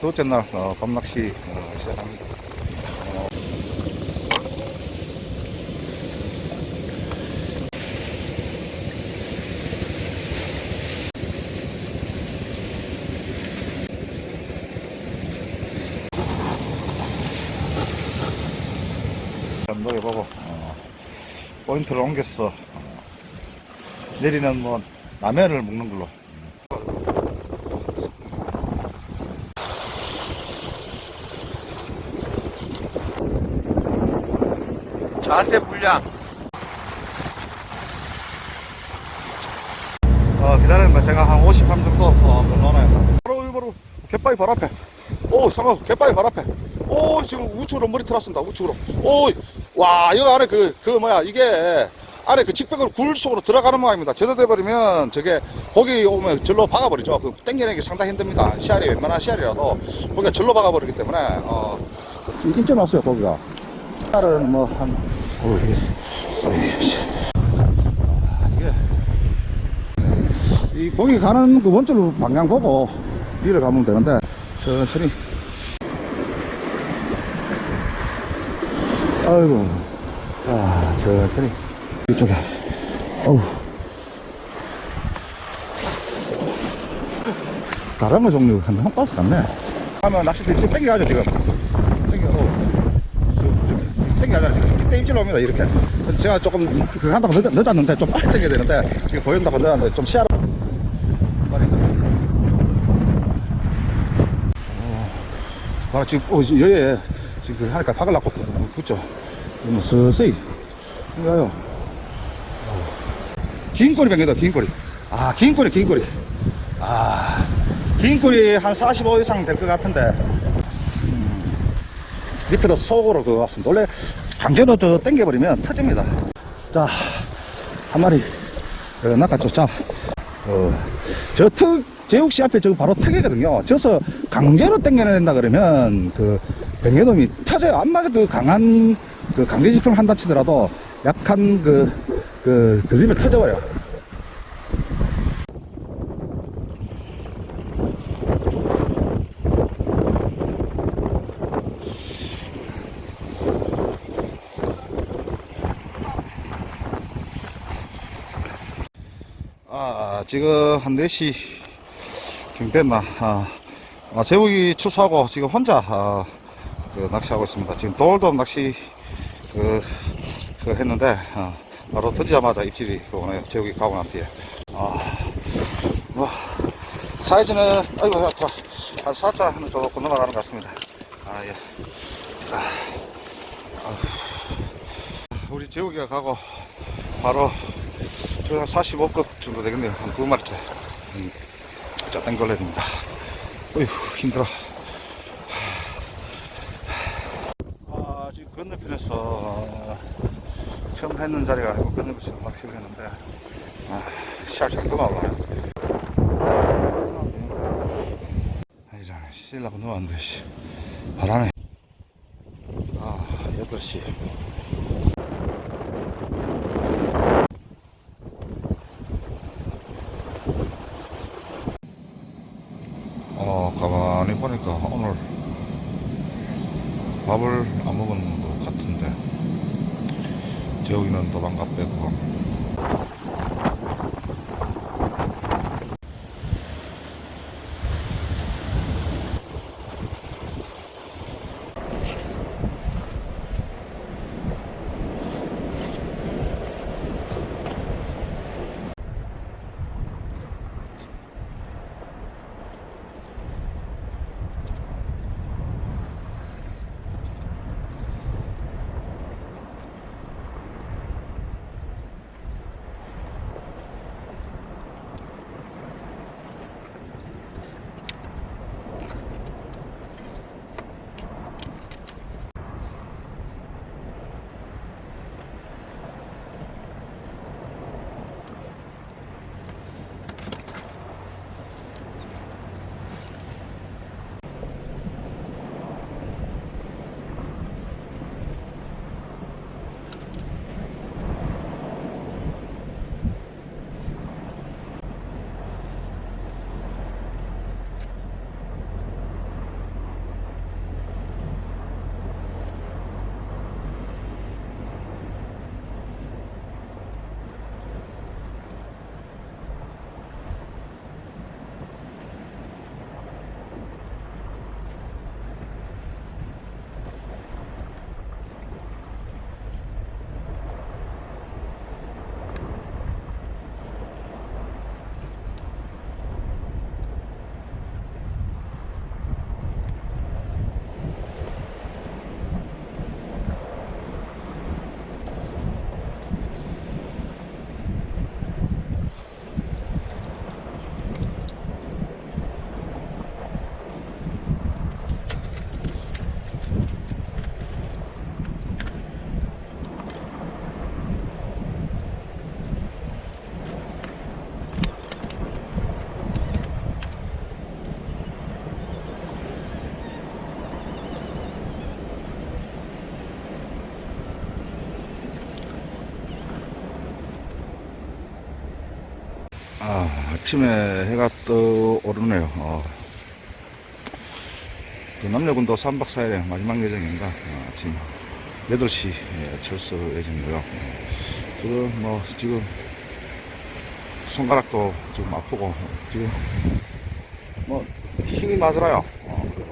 둘째 날 어, 밤낚시 어, 시작합니다. 어, 감독해보고 어, 포인트를 옮겼어. 어, 내리는 뭐 라면을 먹는 걸로. 자세 불량 어, 기다리는 거 제가 한 53 정도 어, 넣어놔요. 바로 바로 갯바위 바로 앞에. 오, 상어 갯바위 바로 앞에. 오, 지금 우측으로 머리 틀었습니다. 우측으로. 오, 와, 여기 안에 그, 그 뭐야, 이게 안에 그 직백으로 굴 속으로 들어가는 모양입니다. 제대로 돼버리면 저게 고기 오면 절로 박아버리죠. 그 땡기는 게 상당히 힘듭니다. 씨알이 웬만한 씨알이라도 고기가 절로 박아버리기 때문에, 어. 지금 인제 났어요, 고기가. 딸은 뭐 한, 이 고기 가는 그 원줄로 방향 보고 위를 가면 되는데 천천히. 아이고. 자 천천히. 이쪽에. 어우. 다른 거 종류 한, 한 박스 같네. 하면 낚싯대 좀 땡겨가죠 지금 땡겨 어. 좀 땡겨가잖아 지금 이때 입질로 옵니다 이렇게 제가 조금 그 한다고 늦, 늦었는데 좀 빨리 땡겨야 되는데 지금 보인다고 늦었는데 좀 시야로 아, 지금, 어, 여기에, 지금 그 하니까 박을라고 붙죠. 뭐, 서서히. 이거요. 긴 꼬리 병이다, 긴 꼬리. 아, 긴 꼬리, 긴 꼬리. 아, 긴 꼬리 한 45 이상 될 것 같은데. 음, 밑으로 속으로 그거 왔습니다. 원래 강제로 저 당겨버리면 터집니다. 자, 한 마리, 어, 낚았죠. 자, 어, 저 특, 제욱씨 앞에 저거 바로 턱이거든요. 저서 강제로 당겨내야 된다 그러면 그 병해놈이 터져요. 안마저 그 강한 그 강제 집중을 한다 치더라도 약한 그, 그, 걸리면 터져버려요. 아, 지금 한 4시 좀 됐나. 아, 아, 제복이 출소하고 지금 혼자, 아, 그 낚시하고 있습니다. 지금 돌돔 낚시, 그, 그 했는데, 어, 바로 던지자마자 입질이 오네요. 제복이 가고 난 뒤에. 아, 뭐, 사이즈는, 아이고, 아파. 한 4자 하는 정도 건너가는 것 같습니다. 아, 예. 아, 아. 우리 제욱이가 가고, 바로, 저 한 45급 정도 되겠네요. 한두 마리째. 음, 자, 땡걸려야 됩니다. 어휴, 힘들어. 아, 지금 건너편에서 어, 처음 했는 자리가 아니고 건너편에서 낚시를 했는데, 아, 그만 올라요. 아이라, 씻으려고 누웠는데, 씨. 바람에. 아, 8시. 어, 보니까 오늘 밥을 안 먹은 것 같은데, 재욱이는 도망가 빼고, 아, 아침에 해가 떠 오르네요. 어. 그 남녀군도 3박 4일의 마지막 예정입니다. 어, 아침 8시 에 철수 예정이고요. 어, 지금 뭐, 지금 손가락도 좀 아프고, 지금 뭐, 힘이 맞으라요. 어,